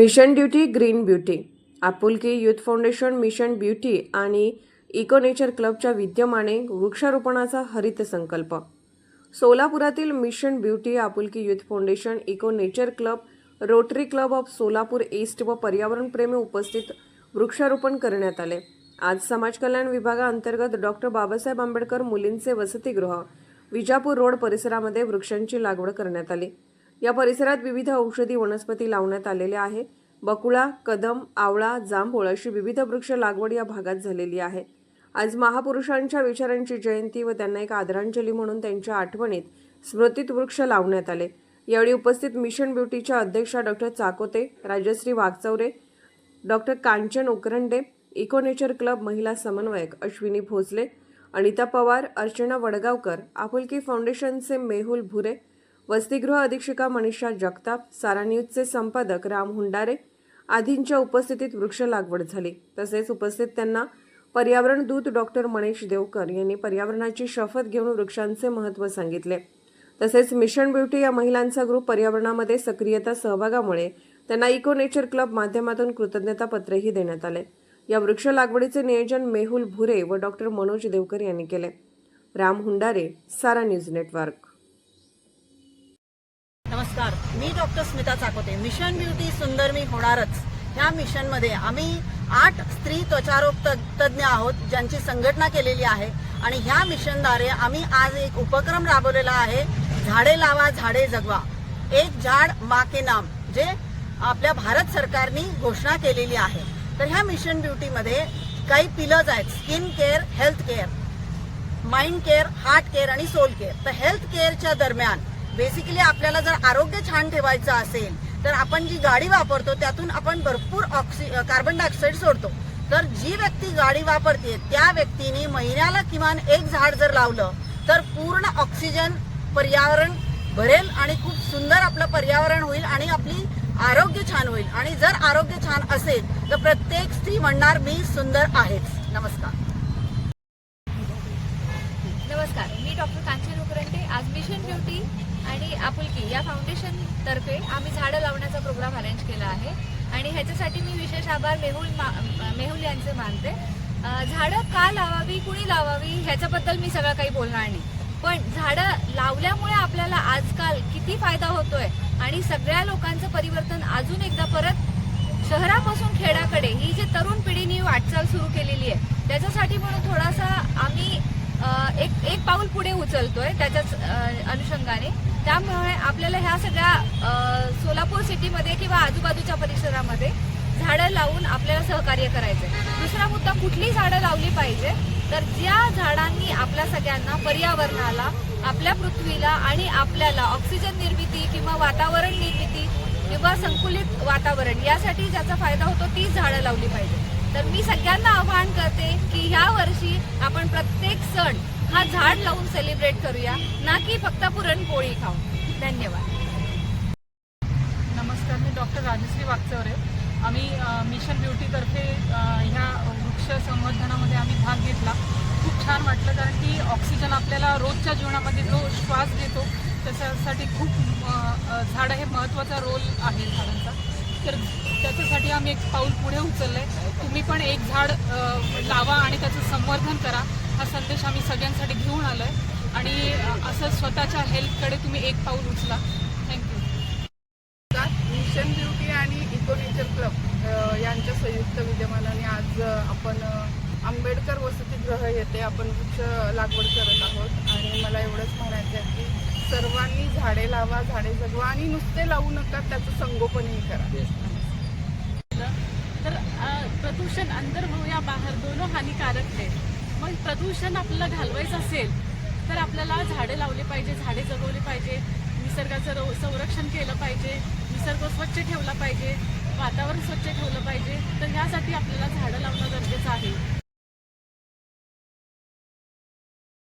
Mission duty green beauty. Apulki youth foundation mission beauty आणि eco nature क्लबच्या विद्यमाने वृक्षारोपणाचा हरित संकल्प. सोलापुरातील mission beauty Apulki youth foundation eco nature club rotary club of Solapur east व पर्यावरणप्रेमी उपस्थित वृक्षारोपण करण्यात आले. आज समाज कल्याण विभागाअंतर्गत डॉक्टर बाबासाहेब आंबेडकर मुलींचे वसतिगृह विजापूर रोड परिसरामध्ये वृक्षांची लागवड करण्यात आली. या परिसरात विविध औषधी वनस्पती लावण्यात आलेल्या आहे बकुळा कदम आवळा जांभूळ अशी विविध वृक्ष लागवड या भागात झालेली आहे. आज महापुरुषांच्या विचारांची जयंती व त्यांना एक आदरांजली म्हणून त्यांच्या आठवणीत स्मृतीत वृक्ष लावण्यात आले. यावेळी उपस्थित मिशन ब्युटीच्या अध्यक्षा doctor Chakote Rajashree Waghchaure doctor Kanchan Ukrande eco nature club महिला समन्वयक अश्विनी भोसले अनिता पवार अर्चना वडगावकर आपुलकी फाउंडेशनचे मेहुल भुरे वसतिगृह अधीक्षिका मनीषा जगताप सारा न्यूजचे संपादक राम हुंडारे आदींच्या उपस्थितीत वृक्ष लागवड झाली. तसेच उपस्थित त्यांना पर्यावरण दूत डॉक्टर मणेश देवकर यांनी पर्यावरणाची शपथ घेऊन वृक्षांचे महत्त्व सांगितले. तसेच मिशन ब्युटी या महिलांचा ग्रुप पर्यावरणामध्ये सक्रियता सहभागामुळे त्यांना इको नेचर क्लब माध्यमातून कृतज्ञता पत्रही देण्यात आले. या वृक्ष लागवडीचे नियोजन मेहुल भुरे व डॉक्टर मनोज देवकर यांनी केले. Ram Hundare Sara news network. Doctor Smita Chakote. Mission beauty सुंदर मी होणारच. ह्या मिशनमध्ये आम्ही आठ स्त्री त्वचारोग तज्ज्ञ आहोत ज्यांची संघटना केलेली आहे. आणि ह्या मिशनद्वारे आम्ही आज एक उपक्रम राबवलेला आहे. झाडे लावा झाडे जगवा. एक झाड मा के नाम जे आपल्या भारत सरकारने घोषणा केलेली आहे. तर ह्या मिशन ब्युटीमध्ये काही पिलर्स आहेत. Skin care health care mind care heart care आणि सोल केअर तर हेल्थ केअरच्या दरम्यान बेसिकली आपल्याला जर आरोग्य छान ठेवायचं असेल तर आपण जी गाडी वापरतो त्यातून आपण भरपूर ऑक्सि कार्बन डायऑक्साईड सोडतो. तर जी व्यक्ती गाडी वापरते त्या व्यक्तीने महिन्याला किमान एक झाड जर लावलं तर पूर्ण ऑक्सिजन पर्यावरण भरेल आणि खूप सुंदर आपलं पर्यावरण होईल आणि आपली आरोग्य छान होईल. आणि जर आरोग्य छान असेल तर प्रत्येक स्त्री म्हणणार मी सुंदर आहेच. नमस्कार. नमस्कार मी डॉक्टर कांचन उकरंडे आज मिशन ब्युटी आणि आपुलकी या फाउंडेशन तर्फे आम्ही झाडं लावण्याचा प्रोग्राम अरेंज केला आहे. आणि ह्याच्यासाठी मी विशेष आभार मेहुल मा- मेहुल यांचे मानते. झाडं का लावावी कुणी लावावी ह्याच्याबद्दल मी सगळं काही बोलणार नाही. पण झाडं लावल्यामुळे आपल्याला आजकाल किती फायदा होतोय आणि सगळ्या लोकांचं परिवर्तन अजून एकदा परत शहरापासून खेड्याकडे ही जी तरुण पिढीने वाटचाल सुरू केलेली आहे त्याच्यासाठी म्हणून थोडासा आम्ही एक एक पाऊल पुढे उचलतोय त्याच्याच अनुषंगाने. त्यामुळे आपल्याला ह्या सगळ्या सोलापूर सिटीमध्ये किंवा आजूबाजूच्या परिसरामध्ये झाडं लावून आपल्याला सहकार्य करायचंय. दुसरा मुद्दा कुठली झाडं लावली पाहिजे तर ज्या झाडांनी आपल्या सगळ्यांना पर्यावरणाला आपल्या पृथ्वीला आणि आपल्याला ऑक्सिजन निर्मिती किंवा वातावरण निर्मिती किंवा संकुलित वातावरण यासाठी ज्याचा फायदा होतो ती झाडं लावली पाहिजे. तर मी सगळ्यांना आवाहन करते की ह्या वर्षी आपण प्रत्येक सण हा झाड लावून सेलिब्रेट करूया ना की फक्त पुरणपोळी खाऊन. धन्यवाद. नमस्कार मी डॉक्टर राजश्री वागचौरे आम्ही मिशन ब्युटीतर्फे ह्या वृक्ष संवर्धनामध्ये आम्ही भाग घेतला. खूप छान वाटलं कारण की ऑक्सिजन आपल्याला रोजच्या जीवनामध्ये जो श्वास घेतो त्याच्यासाठी खूप झाडं हे महत्त्वाचा रोल आहे झाडांचा. तर त्याच्यासाठी आम्ही एक पाऊल पुढे उचललं आहे तुम्ही पण एक झाड लावा आणि त्याचं संवर्धन करा. हा संदेश आम्ही सगळ्यांसाठी घेऊन आलो आहे आणि असं स्वतःच्या हेल्थकडे तुम्ही एक पाऊल उचला. थँक्यू मिशन ब्युटी आणि इको नेचर क्लब यांच्या संयुक्त विद्यमानाने आज आपण आंबेडकर वसतिगृह येथे आपण वृक्ष लागवड करत आहोत. आणि मला एवढंच म्हणायचं आहे की सर्वांनी झाडे लावा झाडे जगवा आणि नुसते लावू नका त्याचं संगोपनही करा. तर प्रदूषण अंदर हो या बाहेर. दोनों हानिकारक है मग प्रदूषण आपल्याला घालवायचं असेल तर आपल्याला झाडे लावली पाहिजे झाडे जगवली पाहिजे. निसर्गाचं संरक्षण केलं पाहिजे. निसर्ग स्वच्छ ठेवला पाहिजे. वातावरण स्वच्छ ठेवलं पाहिजे. तर ह्यासाठी आपल्याला झाडं लावणं गरजेचं आहे.